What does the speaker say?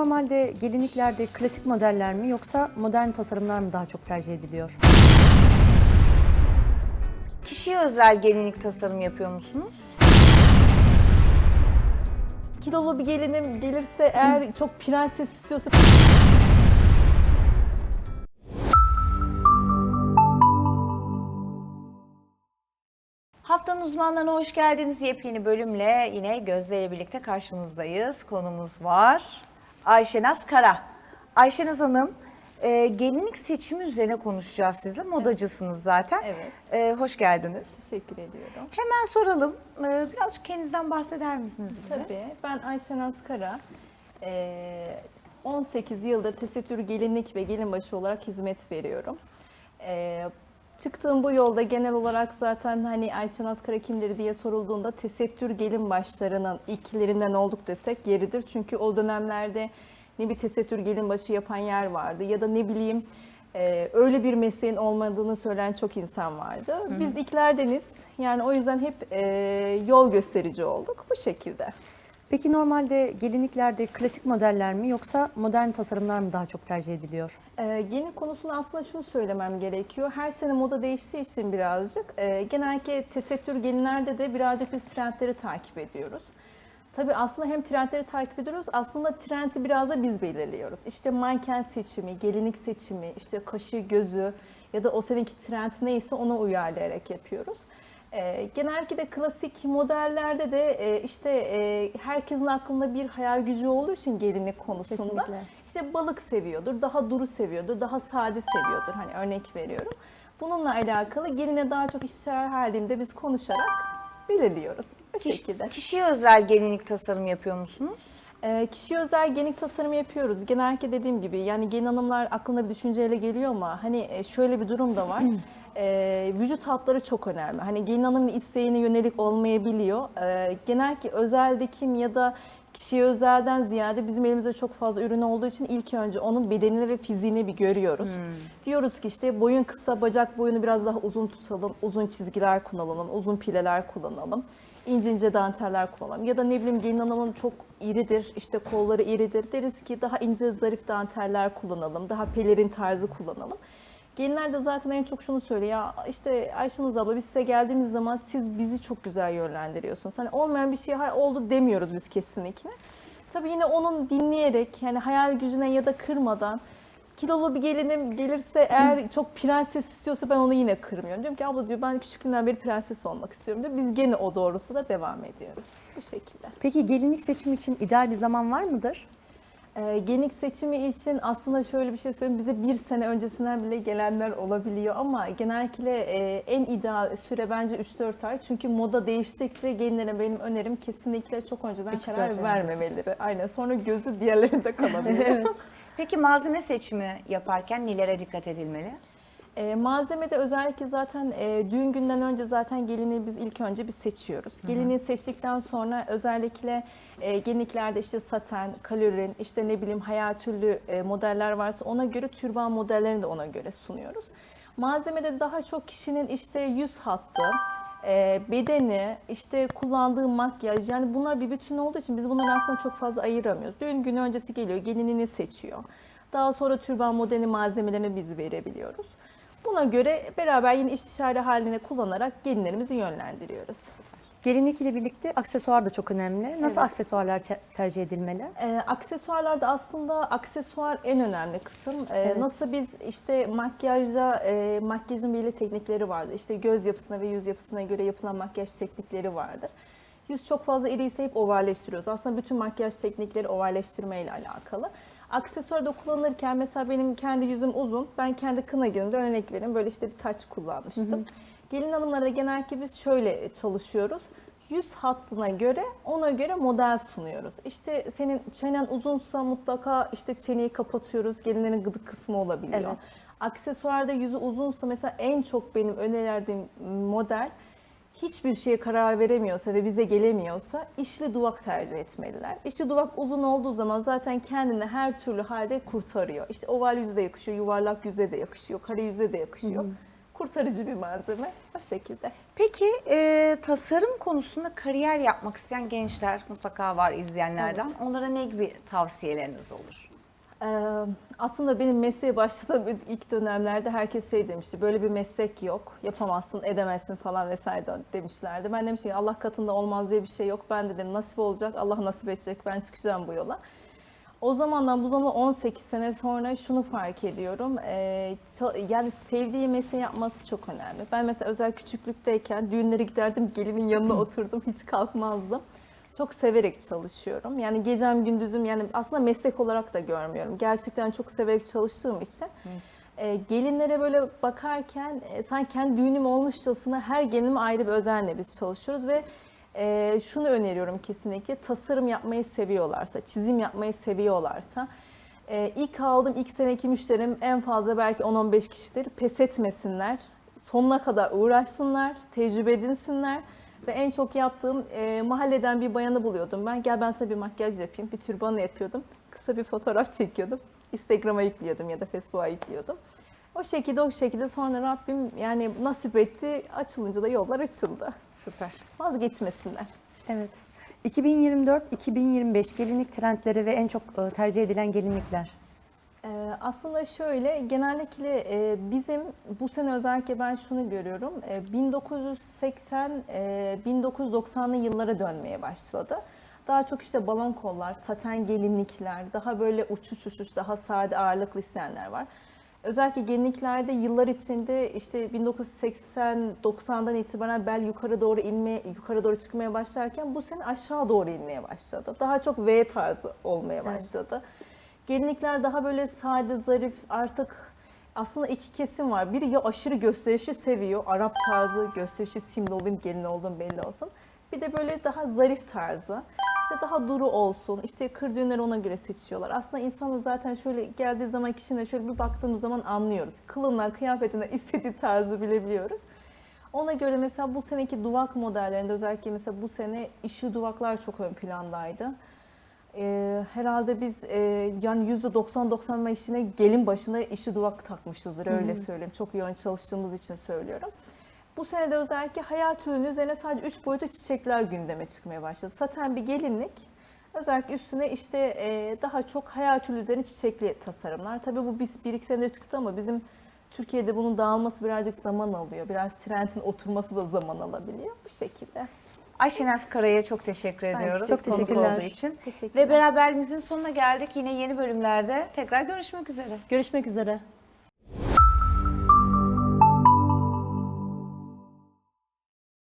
normalde gelinliklerde klasik modeller mi yoksa modern tasarımlar mı daha çok tercih ediliyor? Kişiye özel gelinlik tasarım yapıyor musunuz? Kilolu bir gelinim gelirse eğer çok prenses istiyorsa Haftanın uzmanlarına hoş geldiniz. Yepyeni bölümle yine Gözde ile birlikte karşınızdayız. Konumuz var. Ayşenaz Kara. Ayşenaz Hanım, e, gelinlik seçimi üzerine konuşacağız sizle. Modacısınız zaten. Evet. E, hoş geldiniz. teşekkür ediyorum. Hemen soralım. E, birazcık kendinizden bahseder misiniz bize? Tabii ben Ayşenaz Kara. Ee, 18 yıldır tesettür gelinlik ve gelinbaşı olarak hizmet veriyorum. Ee, çıktığım bu yolda genel olarak zaten hani Ayşenaz Kara kimdir diye sorulduğunda tesettür gelin başlarının ilklerinden olduk desek yeridir. Çünkü o dönemlerde ne bir tesettür gelin başı yapan yer vardı ya da ne bileyim e, öyle bir mesleğin olmadığını söyleyen çok insan vardı. Biz ilklerdeniz. Yani o yüzden hep e, yol gösterici olduk bu şekilde. Peki normalde gelinliklerde klasik modeller mi yoksa modern tasarımlar mı daha çok tercih ediliyor? Ee, yeni konusunda aslında şunu söylemem gerekiyor. Her sene moda değiştiği için birazcık e, genellikle tesettür gelinlerde de birazcık biz trendleri takip ediyoruz. Tabii aslında hem trendleri takip ediyoruz, aslında trendi biraz da biz belirliyoruz. İşte manken seçimi, gelinlik seçimi, işte kaşı, gözü ya da o seninki trend neyse ona uyarlayarak yapıyoruz. E, genellikle de klasik modellerde de e, işte e, herkesin aklında bir hayal gücü olduğu için gelinlik konusunda Kesinlikle. işte balık seviyordur, daha duru seviyordur, daha sade seviyordur. Hani örnek veriyorum. Bununla alakalı geline daha çok işler halinde biz konuşarak belirliyoruz. Bu Kiş- şekilde. Kişiye özel gelinlik tasarım yapıyor musunuz? Ee, kişiye özel gelinlik tasarımı yapıyoruz. Genellikle dediğim gibi yani gelin hanımlar aklına bir düşünceyle geliyor ama hani e, şöyle bir durum da var. Ee, vücut hatları çok önemli. Hani gelin hanımın isteğine yönelik olmayabiliyor. Ee, genellikle özel dikim ya da kişiye özelden ziyade bizim elimizde çok fazla ürün olduğu için ilk önce onun bedenini ve fiziğini bir görüyoruz. Diyoruz ki işte boyun kısa, bacak boyunu biraz daha uzun tutalım, uzun çizgiler kullanalım, uzun pileler kullanalım ince ince danteller kullanalım. Ya da ne bileyim gelin hanımın çok iridir, işte kolları iridir. Deriz ki daha ince zarif danteller kullanalım, daha pelerin tarzı kullanalım. Gelinler de zaten en çok şunu söylüyor. Ya işte Ayşenaz abla biz size geldiğimiz zaman siz bizi çok güzel yönlendiriyorsunuz. Hani olmayan bir şey "Ha, oldu demiyoruz biz kesinlikle. Tabii yine onun dinleyerek yani hayal gücüne ya da kırmadan kilolu bir gelinim gelirse eğer çok prenses istiyorsa ben onu yine kırmıyorum. Diyorum ki abla diyor ben küçüklüğümden beri prenses olmak istiyorum diyor. Biz gene o doğrultuda devam ediyoruz. Bu şekilde. Peki gelinlik seçimi için ideal bir zaman var mıdır? Ee, gelinlik seçimi için aslında şöyle bir şey söyleyeyim. Bize bir sene öncesinden bile gelenler olabiliyor ama genellikle e, en ideal süre bence 3-4 ay. Çünkü moda değiştikçe gelinlere benim önerim kesinlikle çok önceden Üç, dört karar ay vermemeleri. Aynen sonra gözü diğerlerinde kalabiliyor. Peki malzeme seçimi yaparken nelere dikkat edilmeli? E, malzemede özellikle zaten e, düğün günden önce zaten gelini biz ilk önce bir seçiyoruz. Gelini seçtikten sonra özellikle e, gelinliklerde işte saten, kalorin, işte ne bileyim hayal türlü e, modeller varsa ona göre türban modellerini de ona göre sunuyoruz. Malzemede daha çok kişinin işte yüz hattı, e, bedeni, işte kullandığı makyaj yani bunlar bir bütün olduğu için biz bunları aslında çok fazla ayıramıyoruz. Düğün günü öncesi geliyor, gelinini seçiyor. Daha sonra türban modeli malzemelerini biz verebiliyoruz. Buna göre beraber yine istişare halinde kullanarak gelinlerimizi yönlendiriyoruz. Gelinlik ile birlikte aksesuar da çok önemli. Nasıl Evet. aksesuarlar te- tercih edilmeli? Ee, aksesuarlarda aslında aksesuar en önemli kısım. Ee, Evet. Nasıl biz işte makyajda e, makyajın belli teknikleri vardır. İşte göz yapısına ve yüz yapısına göre yapılan makyaj teknikleri vardır. Yüz çok fazla iri ise hep ovalleştiriyoruz. Aslında bütün makyaj teknikleri ovalleştirme ile alakalı. Aksesuarda kullanırken mesela benim kendi yüzüm uzun. Ben kendi kına günümde örnek vereyim. Böyle işte bir taç kullanmıştım. Gelin hanımlara genellikle biz şöyle çalışıyoruz. Yüz hattına göre ona göre model sunuyoruz. İşte senin çenen uzunsa mutlaka işte çeneyi kapatıyoruz. Gelinlerin gıdık kısmı olabiliyor. Evet. Aksesuarda yüzü uzunsa mesela en çok benim önerdiğim model hiçbir şeye karar veremiyorsa ve bize gelemiyorsa işli duvak tercih etmeliler. İşli duvak uzun olduğu zaman zaten kendini her türlü halde kurtarıyor. İşte oval yüze de yakışıyor, yuvarlak yüze de yakışıyor, kare yüze de yakışıyor. kurtarıcı bir malzeme. O şekilde. Peki e, tasarım konusunda kariyer yapmak isteyen gençler mutlaka var izleyenlerden. Onlara ne gibi tavsiyeleriniz olur? Aslında benim mesleğe başladığım ilk dönemlerde herkes şey demişti. Böyle bir meslek yok. Yapamazsın, edemezsin falan vesaire de demişlerdi. Ben demiştim ki Allah katında olmaz diye bir şey yok. Ben dedim nasip olacak, Allah nasip edecek. Ben çıkacağım bu yola. O zamandan bu zamana 18 sene sonra şunu fark ediyorum. Yani sevdiği mesleği yapması çok önemli. Ben mesela özel küçüklükteyken düğünlere giderdim, gelinin yanına oturdum, hiç kalkmazdım. Çok severek çalışıyorum. Yani gecem gündüzüm yani aslında meslek olarak da görmüyorum. Gerçekten çok severek çalıştığım için. e, gelinlere böyle bakarken e, sanki kendi düğünüm olmuşçasına her gelinime ayrı bir özenle biz çalışıyoruz ve e, şunu öneriyorum kesinlikle tasarım yapmayı seviyorlarsa, çizim yapmayı seviyorlarsa e, ilk aldığım ilk seneki müşterim en fazla belki 10-15 kişidir. Pes etmesinler, sonuna kadar uğraşsınlar, tecrübe edinsinler. Ve en çok yaptığım e, mahalleden bir bayanı buluyordum ben. Gel ben sana bir makyaj yapayım. Bir türbanı yapıyordum. Kısa bir fotoğraf çekiyordum. Instagram'a yüklüyordum ya da Facebook'a yüklüyordum. O şekilde o şekilde sonra Rabbim yani nasip etti. Açılınca da yollar açıldı. Süper. Vazgeçmesinler. Evet. 2024-2025 gelinlik trendleri ve en çok e, tercih edilen gelinlikler. Ee, aslında şöyle genellikle e, bizim bu sene özellikle ben şunu görüyorum. E, 1980 e, 1990'lı yıllara dönmeye başladı. Daha çok işte balon kollar, saten gelinlikler, daha böyle uçuş uçuş, daha sade ağırlıklı isteyenler var. Özellikle gelinliklerde yıllar içinde işte 1980-90'dan itibaren bel yukarı doğru inme, yukarı doğru çıkmaya başlarken bu sene aşağı doğru inmeye başladı. Daha çok V tarzı olmaya Evet. Gelinlikler daha böyle sade, zarif artık aslında iki kesim var. Biri ya aşırı gösterişi seviyor. Arap tarzı gösterişi simli olayım, gelin olduğum belli olsun. Bir de böyle daha zarif tarzı. İşte daha duru olsun. İşte kır düğünleri ona göre seçiyorlar. Aslında insanın zaten şöyle geldiği zaman kişine şöyle bir baktığımız zaman anlıyoruz. Kılığından, kıyafetinden istediği tarzı bilebiliyoruz. Ona göre mesela bu seneki duvak modellerinde özellikle mesela bu sene işi duvaklar çok ön plandaydı. Ee, herhalde biz e, yani %90-95 işine gelin başına işi duvak takmışızdır öyle söyleyeyim. Çok yoğun çalıştığımız için söylüyorum. Bu sene de özellikle hayal türünün üzerine sadece 3 boyutlu çiçekler gündeme çıkmaya başladı. Saten bir gelinlik. Özellikle üstüne işte e, daha çok hayal tülü üzerine çiçekli tasarımlar. Tabii bu biz bir iki senedir çıktı ama bizim Türkiye'de bunun dağılması birazcık zaman alıyor. Biraz trendin oturması da zaman alabiliyor bu şekilde. Ayşenaz Kara'ya çok teşekkür ediyoruz. çok teşekkürler. olduğu için. Teşekkürler. Ve beraberliğimizin sonuna geldik. Yine yeni bölümlerde tekrar görüşmek üzere. Görüşmek üzere.